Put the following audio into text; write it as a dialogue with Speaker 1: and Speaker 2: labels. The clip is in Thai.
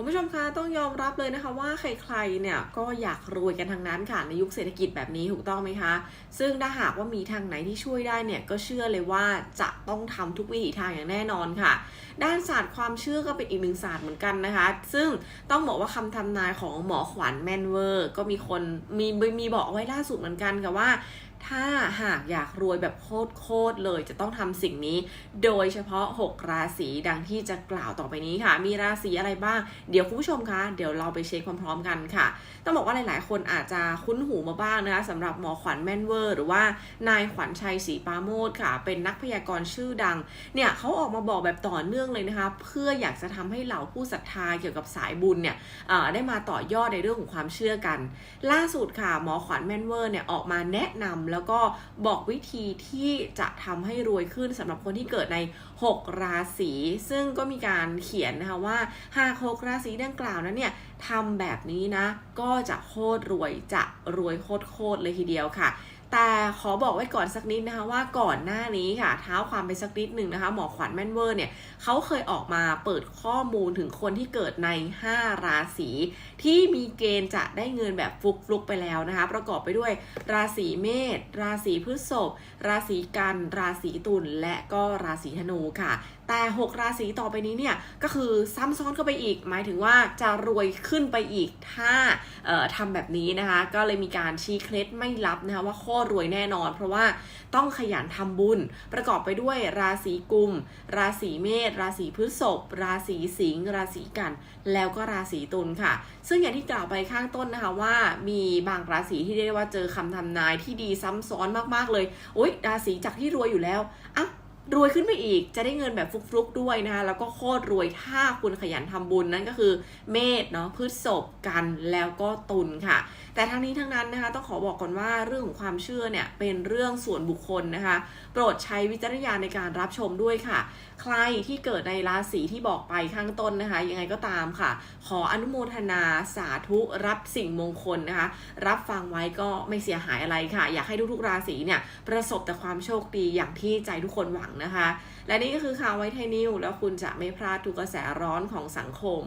Speaker 1: คุณผู้ชมคะต้องยอมรับเลยนะคะว่าใครๆเนี่ยก็อยากรวยกันทางนั้นค่ะในยุคเศรษฐกิจแบบนี้ถูกต้องไหมคะ ซึ่งถ้าหากว่ามีทางไหนที่ช่วยได้เนี่ยก็เชื่อเลยว่าจะต้องทำทุกวิถีทางอย่างแน่นอนค่ะ ด้านศาสตร์ความเชื่อก็เป็นอีกหนึ่งศาสตร์เหมือนกันนะคะ ซึ่งต้องบอกว่าคำทำนายของหมอขวัญแมนเวอร์ ก็มีคนมีมีบอกเอาไว้ล่าสุดเหมือนกันค่ะว่า ถ้าหากอยากรวยแบบโคตรๆเลยจะต้องทำสิ่งนี้ โดยเฉพาะ 6 ราศีดังที่จะกล่าวต่อไปนี้ค่ะ มีราศีอะไรบ้าง เดี๋ยวคุณผู้ชมคะเดี๋ยวเราไปเช็คพร้อมๆกันค่ะ ต้องบอกว่าหลายๆ คนอาจจะคุ้นหูมาบ้างนะคะสำหรับหมอขวัญแม่นเวอร์ หรือว่านายขวัญชัยศรีปาโมทค่ะ เป็นนักพยากรณ์ชื่อดัง เนี่ยเขาออกมาบอกแบบต่อเนื่องเลยนะคะ เพื่ออยากจะทำให้เหล่าผู้ศรัทธาเกี่ยวกับสายบุญเนี่ยได้มาต่อยอดในเรื่องของความเชื่อกัน ล่าสุดค่ะหมอขวัญแม่นเวอร์เนี่ยออกมาแนะนำแล้วก็บอกวิธีที่จะทำให้รวยขึ้นสำหรับคนที่เกิดใน 6 ราศี ซึ่งก็มีการเขียนนะคะว่าหาก6ราศีดังกล่าวนั้นเนี่ยทำแบบนี้นะ ก็จะโคตรรวยจะรวยโคตรโคตรเลยทีเดียวค่ะ แต่ขอบอกไว้ก่อนสักนิดนะคะว่าก่อนหน้านี้ค่ะเท้าความไปสักนิดหนึ่งนะคะ หมอขวัญแม่นเวอร์เนี่ยเขาเคยออกมาเปิดข้อมูลถึงคนที่เกิดใน 5 ราศีที่มีเกณฑ์จะได้เงินแบบฟลุกไปแล้วนะคะ ประกอบไปด้วยราศีเมษราศีพฤษภราศีกัน ราศีตุลและก็ราศีธนูค่ะ แต่ 6 ราศีต่อไปนี้เนี่ยก็คือซ้ำซ้อนเข้าไปอีก หมายถึงว่าจะรวยขึ้นไปอีกถ้าทำแบบนี้นะคะ ก็เลยมีการชี้เคล็ดไม่ลับนะคะว่าโครรวยแน่นอน เพราะว่าต้องขยันทำบุญ ประกอบไปด้วยราศีกุม ราศีเมษ ราศีพฤษภ ราศีสิงห์ ราศีกัน แล้วก็ราศีตุลค่ะ ซึ่งอย่างที่กล่าวไปข้างต้นนะคะว่า มีบางราศีที่เรียกว่าเจอคำทำนายที่ดีซ้ำซ้อนมากๆเลย โอ๊ย ราศีจากที่รวยอยู่แล้วอะ รวยขึ้นไปอีกจะได้เงินแบบฟลุกๆด้วยนะคะแล้วก็โคตรรวยถ้าคุณขยันทำบุญนั่นก็คือเมษเนาะพฤษภกันแล้วก็ตุลค่ะ แต่ทั้งนี้ทั้งนั้นนะคะต้องขอบอกก่อนว่าเรื่องของความเชื่อเนี่ยเป็นเรื่องส่วนบุคคลนะคะ โปรดใช้วิจารณญาณในการรับชมด้วยค่ะ ใครที่เกิดในราศีที่บอกไปข้างต้นนะคะ ยังไงก็ตามค่ะ ขออนุโมทนาสาธุรับสิ่งมงคลนะคะ รับฟังไว้ก็ไม่เสียหายอะไรค่ะ อยากให้ทุกๆราศีเนี่ยประสบแต่ความโชคดีอย่างที่ใจทุกคนหวังนะคะ และนี่ก็คือข่าวไวท์ไทยนิวแล้วคุณจะไม่พลาดทุกกระแสร้อนของสังคม